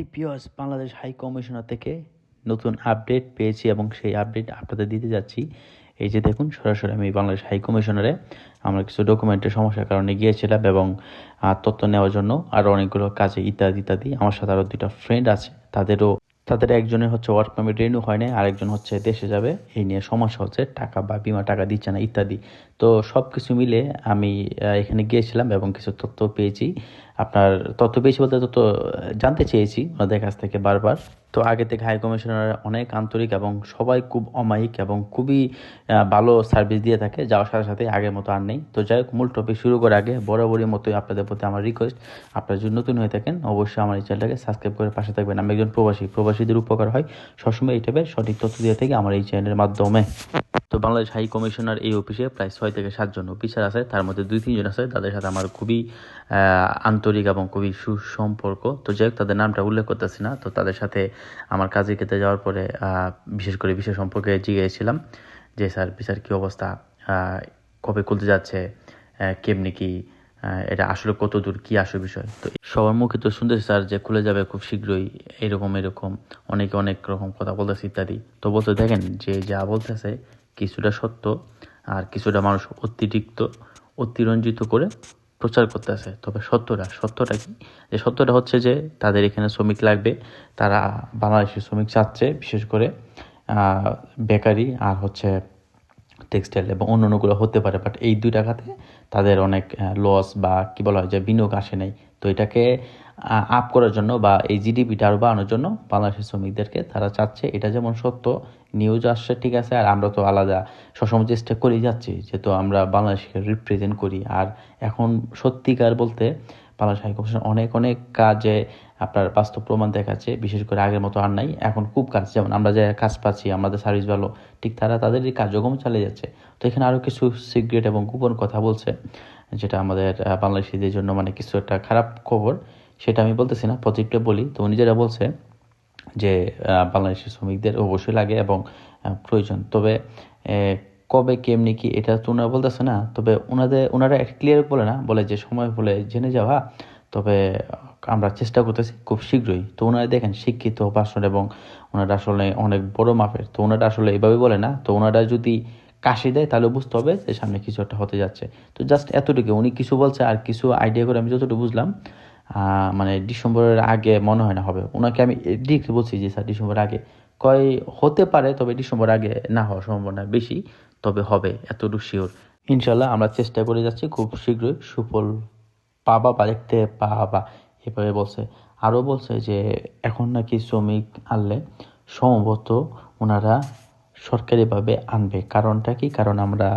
হেই পিওস Bangladesh high commissioner থেকে নতুন আপডেট পেয়েছি এবং সেই আপডেট আপনাদের দিতে যাচ্ছি। এই যে দেখুন, সরাসরি আমি বাংলাদেশ হাই কমিশনারে আমরা কিছু ডকুমেন্টের সমস্যার কারণে গিয়েছিলাম এবং তথ্য নেওয়ার জন্য আরও অনেকগুলো কাজে ইত্যাদি ইত্যাদি। আমার সাথে আরও দুটা ফ্রেন্ড আছে, তাদেরও তাদের একজনের হচ্ছে ওয়ার্ক পারমিট রিনিউ হয় নাই, আরেকজন হচ্ছে দেশে যাবে, এই নিয়ে সমস্যা হচ্ছে, টাকা বা বিমা টাকা দিচ্ছে না, ইত্যাদি। তো সব কিছু মিলে আমি এখানে গিয়েছিলাম এবং কিছু তথ্য পেয়েছি। আপনার তথ্য পেয়েছি বলতে তথ্য জানতে চেয়েছি, ওনাদের কাছ থেকে বারবার। তো আগে থেকে হাই কমিশনার অনেক আন্তরিক এবং সবাই খুব অমায়িক এবং খুবই ভালো সার্ভিস দিয়ে থাকে। যাওয়ার সাথে সাথে আগের মতো আর নেই। তো যাই হোক, মূল টপিক শুরু করার আগে বরাবরই মতোই আপনাদের প্রতি আমার রিকোয়েস্ট আপনারা যদি নতুন হয়ে থাকেন, অবশ্যই আমার এই চ্যানেলটাকে সাবস্ক্রাইব করে পাশে থাকবেন। আমি একজন প্রবাসী। প্রবাসীদের উপকার হয় সবসময় এই টাইপের সঠিক তথ্য দিয়ে থাকে আমার এই চ্যানেলের মাধ্যমে। বাংলাদেশ হাই কমিশনার এই অফিসে প্রায় ছয় থেকে সাতজন অফিসার আছে। তার মধ্যে দুই তিনজন আছে। তাদের সাথে আমার খুবই আন্তরিক এবং খুবই সুসম্পর্ক। তো যাই হোক, তাদের নামটা উল্লেখ করতেছি না। তো তাদের সাথে আমার কাজে খেতে যাওয়ার পরে বিশেষ করে বিশেষ সম্পর্কে জিজ্ঞেসছিলাম যে, স্যার, বিচার কী অবস্থা? কবে খুলতে যাচ্ছে? কেমনি কি? এটা আসলে কত দূর কি আসল বিষয়? তো সবার মুখে তো শুনতেছি, স্যার, যে খুলে যাবে খুব শীঘ্রই। এরকম এরকম, অনেকে অনেক রকম কথা বলতেছে, ইত্যাদি। তো বলতে, দেখেন, যে যা বলতেছে কিছুটা সত্য আর কিছুটা মানুষ অতিরিক্ত, অতিরঞ্জিত করে প্রচার করতে আছে তবে সত্যটা সত্যটা কি? যে সত্যটা হচ্ছে যে, তাদের এখানে শ্রমিক লাগবে, তারা বাংলাদেশের শ্রমিক চাচ্ছে, বিশেষ করে বেকারি আর হচ্ছে টেক্সটাইল এবং অন্য অন্যগুলো হতে পারে বাট এই দুই টাকাতে তাদের অনেক লস বা কি বলা হয় যে বিনিয়োগ আসে নাই। তো এটাকে আপ করার জন্য বা এই জিডিপিটা আরও বাড়ানোর জন্য বাংলাদেশের শ্রমিকদেরকে তারা চাচ্ছে। এটা যেমন সত্য নিউজ আসছে, ঠিক আছে, আর আমরা তো আলাদা। সবসময় চেষ্টা করেই যাচ্ছি, যেহেতু আমরা বাংলাদেশকে রিপ্রেজেন্ট করি। আর এখন সত্যিকার বলতে বাংলাদেশ হাই কমিশন অনেক অনেক কাজে আপনার বাস্তব প্রমাণ দেখাচ্ছে, বিশেষ করে আগের মতো আর নাই। এখন খুব কাজ, যেমন আমরা যে কাজ পাচ্ছি, আমাদের সার্ভিস ভালো, ঠিক তারা তাদের কার্যক্রম চালিয়ে যাচ্ছে। তো এখানে আরও কিছু সিক্রেট এবং গোপন কথা বলছে। যেটা আমাদের বাংলাদেশিদের জন্য মানে কিছু একটা খারাপ খবর সেটা আমি বলতেছি না পজিটিভটা বলি। তো উনি যেটা বলছে যে আহ, বাংলাদেশের শ্রমিকদের অবশ্যই লাগে এবং প্রয়োজন। তবে কবে কেমনি কি এটা তো ওনারা বলতেছে না তবে ওনাদের ওনারা ক্লিয়ার বলে না বলে যে সময় বলে জেনে যাওয়া। তবে আমরা চেষ্টা করতেছি খুব শীঘ্রই। তো ওনারা দেখেন শিক্ষিত ভাষণ এবং ওনারা আসলে অনেক বড় মাপের। তো ওনারা আসলে এইভাবে বলে না। তো ওনারা যদি কাশি দেয়, তাহলে বুঝতে হবে যে সামনে কিছু একটা হতে যাচ্ছে। তো জাস্ট এতটুকু, উনি কিছু বলছে আর কিছু আইডিয়া করে আমি যতটুকু বুঝলাম মানে ডিসেম্বরের আগে মনে হয় না হবে। ওনাকে আমি ডিরেক্ট বলছি যে, স্যার ডিসেম্বরের আগে। কয়, হতে পারে, তবে ডিসেম্বর আগে না হওয়ার সম্ভাবনা বেশি, তবে হবে, এতটুকু শিওর ইনশাল্লাহ আমরা চেষ্টা করে যাচ্ছি খুব শীঘ্রই সুফল পাবা বা দেখতে পাবা। এভাবে বলছে। আরও বলছে যে, এখন নাকি শ্রমিক আনলে সম্ভবত ওনারা সরকারিভাবে আনবে। কারণটা কি? কারণ আমরা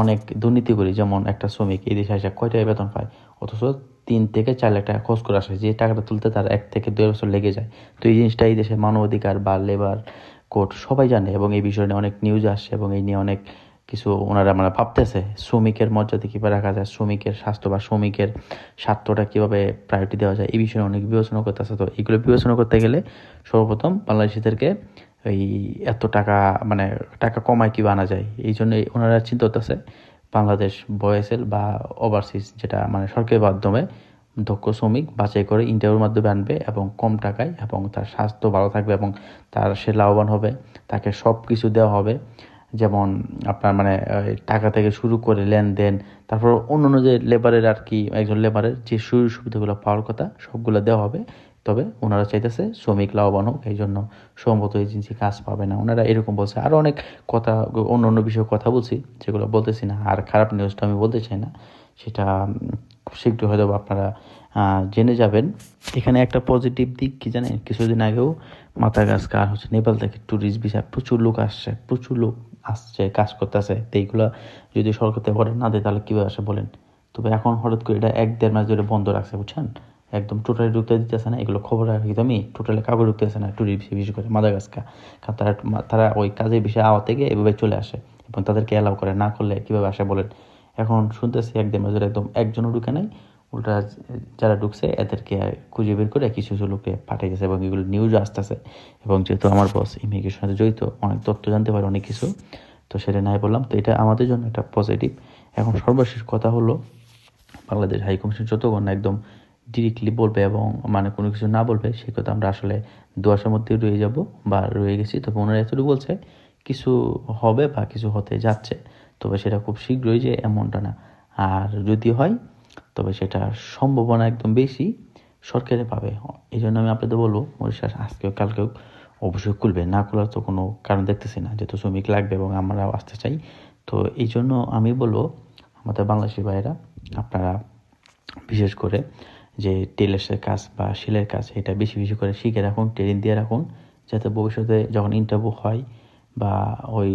অনেক দুর্নীতি করি। যেমন একটা শ্রমিক এই দেশে এসে কয় টাকা বেতন পায়? অথচ তিন থেকে চার লাখ টাকা খরচ করে আসে। যে টাকাটা তুলতে তার এক থেকে দুই বছর লেগে যায়। তো এই জিনিসটা এই দেশে মানবাধিকার বা লেবার কোর্ট সবাই জানে এবং এই বিষয় নিয়ে অনেক নিউজ আসছে এবং এই নিয়ে অনেক কিছু ওনারা মানে ভাবতেছে। শ্রমিকের মর্যাদা কীভাবে রাখা যায়? শ্রমিকের স্বাস্থ্য বা শ্রমিকের স্বার্থটা কীভাবে প্রায়োরিটি দেওয়া যায়? এই বিষয়ে অনেক বিবেচনা করতেছে। তো এগুলো বিবেচনা করতে গেলে সর্বপ্রথম বাংলাদেশিদেরকে এই এত টাকা মানে টাকা কমায় কীভাবে আনা যায়, এই জন্য ওনারা চিন্তা করতেছে বাংলাদেশ বয়েসেল বা ওভারসিজ যেটা মানে সরকারের মাধ্যমে দক্ষ শ্রমিক বাছাই করে ইন্টারভিউর মাধ্যমে আনবে এবং কম টাকায় এবং তার স্বাস্থ্য ভালো থাকবে এবং তার সে লাভবান হবে, তাকে সব কিছু দেওয়া হবে। যেমন আপনার মানে টাকা থেকে শুরু করে লেনদেন, তারপর অন্য অন্য যে লেবারের আর কি, একজন লেবারের যে সুযোগ সুবিধাগুলো পাওয়ার কথা সবগুলো দেওয়া হবে। তবে ওনারা চাইতেছে শ্রমিক লাভবান হোক, এই জন্য সম্ভবত এজেন্সি কাজ পাবে না। ওনারা এরকম বলছে। আরও অনেক কথা, অন্য অন্য বিষয়ে কথা বলছি, যেগুলো বলতেছি না। আর খারাপ নিউজটা আমি বলতে চাই না। সেটা খুব শীঘ্রই হয়তো আপনারা জেনে যাবেন। এখানে একটা পজিটিভ দিক কি জানেন? কিছুদিন আগেও মাথা গাছ কার হচ্ছে নেপাল থেকে ট্যুরিস্ট ভিসা প্রচুর লোক আসছে, প্রচুর লোক আসছে, কাজ করতেছে। তো এইগুলো যদি সরকার থেকে না দেয়, তাহলে কীভাবে আসে বলেন? তবে এখন হঠাৎ করে এটা এক দেড় মাস ধরে বন্ধ রাখছে, বুঝছেন? একদম টোটালি ঢুকতে দিতেছে না, এগুলো খবর আমি টোটালি কাগজ ঢুকতেছে না ট্যুরিস্ট বিশেষ করে মাদাগাস্কা কারণ তারা তারা ওই কাজের বিষয়ে আওয়া থেকে এভাবে চলে আসে, এবং তাদেরকে অ্যালাউ করে, না করলে কীভাবে আসে বলেন? এখন শুনতেছি একদম ধরে একদম একজনও ঢুকে নাই, উল্টা যারা ঢুকছে, এদেরকে খুঁজে বের করে কিছু কিছু লোককে পাঠিয়েছে এবং এগুলো নিউজ আসতেছে। এবং যেহেতু আমার বস ইমিগ্রেশনের সাথে জড়িত, অনেক তথ্য জানতে পারে, অনেক কিছু, তো সেটা নাই বললাম, তো এটা আমাদের জন্য একটা পজিটিভ এখন সর্বশেষ কথা হলো, বাংলাদেশ হাই কমিশন যতক্ষণ একদম ডিরেক্টলি বলবে এবং মানে কোনো কিছু না বলবে, সে কথা আমরা আসলে দোয়াশের মধ্যে রয়ে যাব বা রয়ে গেছি। তবে ওনারা এতটুকু বলছে, কিছু হবে বা কিছু হতে যাচ্ছে, তবে সেটা খুব শীঘ্রই যে এমনটা না। আর যদি হয়, তবে সেটা সম্ভাবনা একদম বেশি সরকারে পাবে। এই জন্য আমি আপনাদের বলব মরিশাস আজকেও কালকেও অবশ্যই খুলবে। না খোলার তো কোনো কারণ দেখতেছি না, যেহেতু শ্রমিক লাগবে এবং আমরাও আসতে চাই। তো এই জন্য আমি বলব, আমাদের বাংলাদেশি ভাইয়েরা, আপনারা বিশেষ করে যে টেলার্সের কাজ বা সেলের কাজ, এটা বেশি বেশি করে শিখে রাখুন ট্রেনিং দিয়ে রাখুন, যাতে ভবিষ্যতে যখন ইন্টারভিউ হয় বা ওই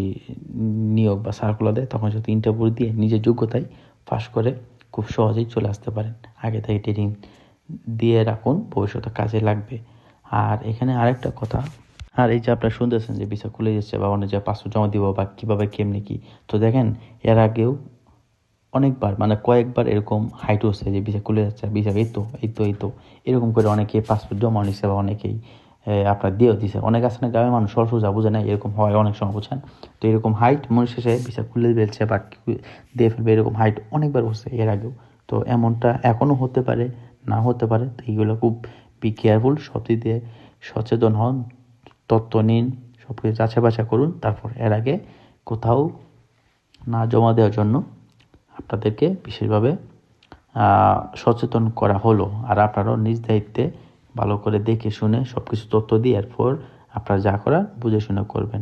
নিয়োগ বা সার্কুলার দেয়, তখন যাতে ইন্টারভিউ দিয়ে নিজের যোগ্যতায় পাশ করে খুব সহজেই চলে আসতে পারেন। আগে থেকে ট্রেনিং দিয়ে রাখুন, ভবিষ্যতে কাজে লাগবে। আর এখানে আরেকটা কথা, আর এই যে আপনারা শুনতেছেন যে ভিসা খুলে যাচ্ছে বা অনেক যে পাসপোর্ট জমা দিব বা কীভাবে, কেমনি কি, তো দেখেন, এর আগেও অনেকবার মানে কয়েকবার এরকম হাইট হচ্ছে যে ভিসা খুলে যাচ্ছে ভিসা এই তো এই তো এই তো। এরকম করে অনেকে পাসপোর্ট জমা নিচ্ছে বা অনেকেই আপনার দিয়েও দিছে। অনেক আছে না গ্রামের মানুষ সরসু যা বুঝে না, এরকম হয় অনেক সময়, বুঝছেন? তো এরকম হাইট মনে শেষে ভিসা খুলে ফেলছে বা দিয়ে ফেলবে এরকম হাইট অনেকবার হচ্ছে এর আগেও। তো এমনটা এখনও হতে পারে, না হতে পারে, তো এইগুলো খুব বি কেয়ারফুল দিয়ে সচেতন হন, তত্ত্ব নিন সব কিছু যাচাই বাছা করুন, তারপর এর আগে কোথাও না জমা দেওয়ার জন্য আপনাদেরকে বিশেষভাবে সচেতন করা হলো। আর আপনারাও নিজ দায়িত্বে ভালো করে দেখে শুনে সব কিছু তথ্য দিয়ে এরপর আপনারা যা করার বুঝে শুনে করবেন।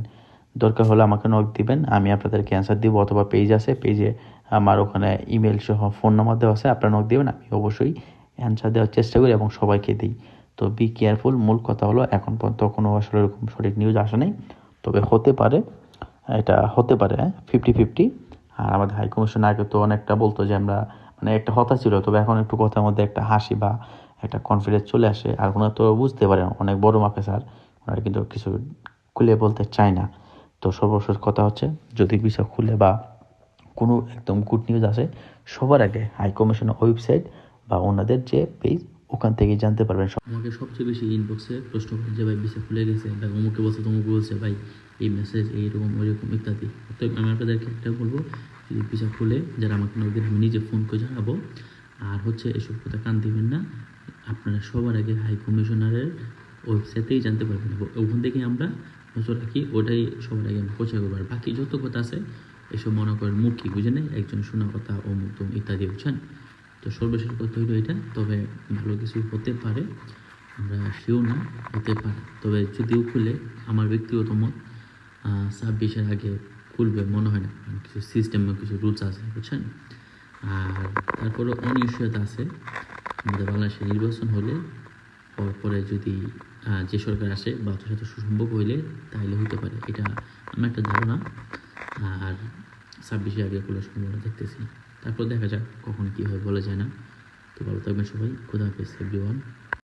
দরকার হলে আমাকে নক দিবেন, আমি আপনাদেরকে অ্যান্সার দিব অথবা পেজ আছে পেজে আমার ওখানে ইমেল সহ ফোন নাম্বার দেওয়া আছে, আপনারা নক দিবেন, আমি অবশ্যই অ্যান্সার দেওয়ার চেষ্টা করি এবং সবাইকে দিই। তো বি কেয়ারফুল মূল কথা হলো এখন পর্যন্ত কোনো আসলে এরকম সঠিক নিউজ আসে নাই। তবে হতে পারে, এটা হতে পারে ফিফটি ফিফটি আর আমাদের হাই কমিশন আগে তো অনেকটা বলতো যে আমরা মানে একটা হতা ছিল, তবে এখন একটু কথার মধ্যে একটা হাসি বা একটা কনফিডেন্স চলে আসে। আর ওনারা তো বুঝতে পারেন, অনেক বড় মাপে স্যার, ওনারা কিন্তু কিছু খুলে বলতে চায় না। তো সর্বশেষ কথা হচ্ছে, যদি বিষয় খুলে বা কোনো একদম গুড নিউজ আসে, সবার আগে হাই কমিশনের ওয়েবসাইট বা ওনাদের যে পেজ ওখান থেকে জানতে পারবেন। আমাকে সবচেয়ে বেশি ইনবক্সে প্রশ্ন করে যে ভাই ভিসা খুলে গেছে? বা অমুকে বলছে, তমুকে বলছে, ভাই এই মেসেজ এইরকম ওইরকম ইত্যাদি। তো আমি আপনাদেরকে একটা বলব, যদি ভিসা খুলে যারা আমাকে নক দেন আমি নিজে ফোন করে জানাব, আর হচ্ছে এসব কথা কান দিবেন না, আপনারা সবার আগে হাই কমিশনারের ওয়েবসাইটেই জানতে পারবেন। ওখান থেকে আমরা নজর রাখি, ওটাই সবার আগে আমরা প্রচার করব আর বাকি যত কথা আছে, এসব মনে করেন মুখী বুঝে নেই? একজন শোনা কথা, অমুক, তমুক ইত্যাদি, বুঝছেন? তো সর্বশেষ কথা হলো এটা, তবে ভালো কিছু হতে পারে, আমরা শিও না, হতে পারে। তবে যদিও খুলে, আমার ব্যক্তিগত মত ছাব্বিশের আগে খুলবে, মনে হয় না। কিছু সিস্টেম কিছু রুলস আছে, বুঝছেন? আর তারপরে অনিশ্চয়তা আছে। আমাদের বাংলাদেশে নির্বাচন হলে পরে যদি যে সরকার আসে বা অত সাথে সুসম্পর্ক হইলে তাহলে হতে পারে। এটা আমার একটা ধারণা। আর ছাব্বিশে আগে খোলার সম্ভাবনা দেখতেছি। তারপর দেখা যাক কখন কী হয়, বলা যায় না। তো ভালো থাকবেন সবাই। খুদা হাফেজ এভরিওয়ান